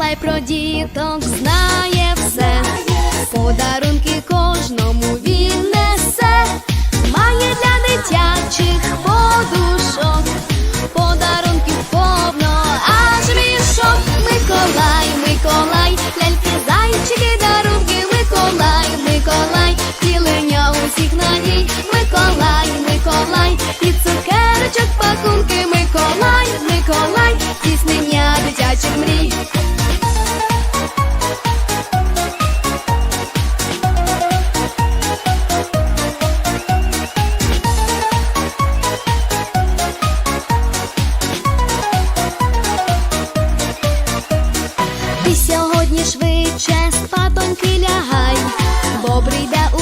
Миколай про діток знає все, подарунки кожному Ти сьогодні